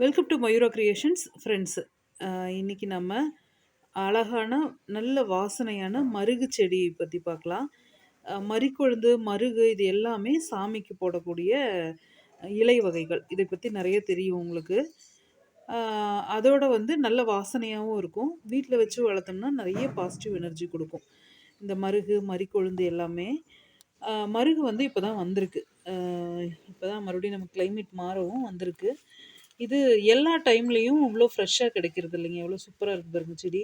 Welcome to Mayura creations friends இன்றைக்கி நம்ம அழகான நல்ல வாசனையான மருகு செடியை பற்றி பார்க்கலாம். மறிக்கொழுந்து மருகு இது எல்லாமே சாமிக்கு போடக்கூடிய இலை வகைகள். இதை பற்றி நிறைய தெரியும் உங்களுக்கு. அதோட வந்து நல்ல வாசனையாகவும் இருக்கும். வீட்டில் வச்சு வளர்த்தோம்னா நிறைய பாசிட்டிவ் எனர்ஜி கொடுக்கும். இந்த மருகு மறிக்கொழுந்து எல்லாமே. மருகு வந்து இப்போ தான் வந்திருக்கு. இப்போ தான் மறுபடியும் நம்ம கிளைமேட் மாறவும் வந்திருக்கு. இது எல்லா டைம்லேயும் இவ்வளோ ஃப்ரெஷ்ஷாக கிடைக்கிறது இல்லைங்க எவ்வளோ சூப்பராக இருக்குது பாருங்க செடி.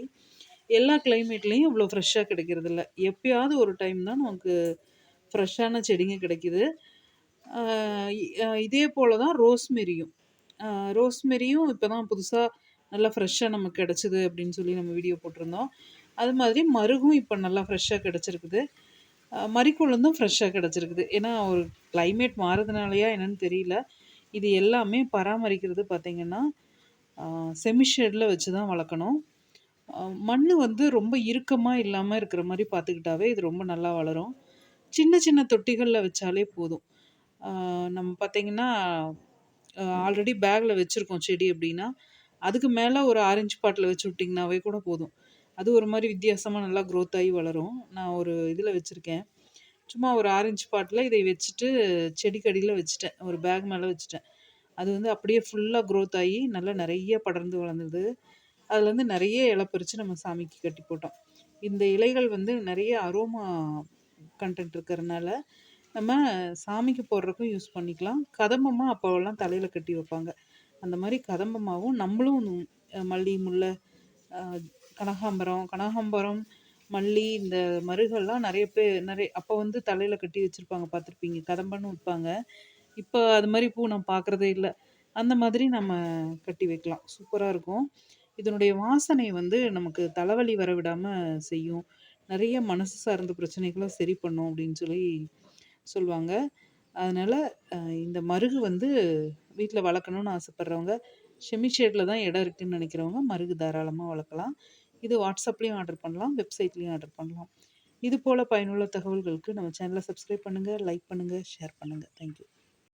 எல்லா கிளைமேட்லேயும் இவ்வளோ ஃப்ரெஷ்ஷாக கிடைக்கிறது இல்லை எப்பயாவது ஒரு டைம் தான் நமக்கு ஃப்ரெஷ்ஷான செடிங்க கிடைக்கிது. இதே போல் தான் ரோஸ்மெரியும் ரோஸ்மெரியும் இப்போ தான் புதுசாக நல்லா ஃப்ரெஷ்ஷாக நமக்கு கிடச்சிது அப்படின்னு சொல்லி நம்ம வீடியோ போட்டிருந்தோம். அது மாதிரி மருகும் இப்போ நல்லா ஃப்ரெஷ்ஷாக கிடச்சிருக்குது. மறிக்குழுந்தும் ஃப்ரெஷ்ஷாக கிடச்சிருக்குது. ஏன்னா ஒரு கிளைமேட் மாறுறதுனாலையா என்னன்னு தெரியல. இது எல்லாமே பராமரிக்கிறது பார்த்திங்கன்னா செமி ஷேடில் வச்சு தான் வளர்க்கணும். மண் வந்து ரொம்ப இறுக்கமாக இல்லாமல் இருக்கிற மாதிரி பார்த்துக்கிட்டாவே இது ரொம்ப நல்லா வளரும். சின்ன சின்ன தொட்டிகளில் வச்சாலே போதும். நம்ம பார்த்திங்கன்னா ஆல்ரெடி பேக்கில் வச்சுருக்கோம் செடி அப்படின்னா அதுக்கு மேலே ஒரு ஆரஞ்சு பாட்டில் வச்சு விட்டிங்கனாவே கூட போதும். அது ஒரு மாதிரி வித்தியாசமாக நல்லா க்ரோத் ஆகி வளரும். நான் ஒரு இதில் வச்சுருக்கேன். சும்மா ஒரு ஆரஞ்சு பாட்டில் இதை வச்சுட்டு செடிக்கடியில் வச்சுட்டேன். ஒரு பேக் மேலே வச்சுட்டேன். அது வந்து அப்படியே ஃபுல்லாக க்ரோத் ஆகி நல்லா நிறைய படர்ந்து வளர்ந்தது. அதுலேருந்து நிறைய இலை பறித்து நம்ம சாமிக்கு கட்டி போட்டோம். இந்த இலைகள் வந்து நிறைய அரோமா கண்டென்ட் இருக்கிறதுனால நம்ம சாமிக்கு போடுறதுக்கும் யூஸ் பண்ணிக்கலாம். கதம்பமாக அப்போல்லாம் தலையில் கட்டி வைப்பாங்க. அந்த மாதிரி கதம்பமாகவும் நம்மளும் மல்லி முல்லை கனகாம்பரம் கனகாம்பரம் மல்லி இந்த மருகெல்லாம் நிறைய பேர் நிறைய அப்போ வந்து தலையில் கட்டி வச்சுருப்பாங்க பார்த்துருப்பீங்க. கதம்பன்னு வைப்பாங்க இப்போ அது மாதிரி பூ நான் பார்க்குறதே இல்லை. அந்த மாதிரி நம்ம கட்டி வைக்கலாம். சூப்பராக இருக்கும். இதனுடைய வாசனை வந்து நமக்கு தலைவலி வர விடாமல் செய்யும். நிறைய மனசு சார்ந்த பிரச்சனைகளை சரி பண்ணும் அப்படின்னு சொல்லி சொல்லுவாங்க. அதனால் இந்த மருகு வந்து வீட்டில் வளர்க்கணும்னு ஆசைப்பட்றவங்க ஷெமிஷேடில் தான் இடம் இருக்குதுன்னு நினைக்கிறவங்க மருகு தாராளமாக வளர்க்கலாம். இது வாட்ஸ்அப்லேயும் ஆர்டர் பண்ணலாம் வெப்சைட்லேயும் ஆர்டர் பண்ணலாம். இது போல் பயனுள்ள தகவல்களுக்கு நம்ம சேனலை சப்ஸ்கிரைப் பண்ணுங்கள் லைக் பண்ணுங்கள் ஷேர் பண்ணுங்கள் தேங்க்யூ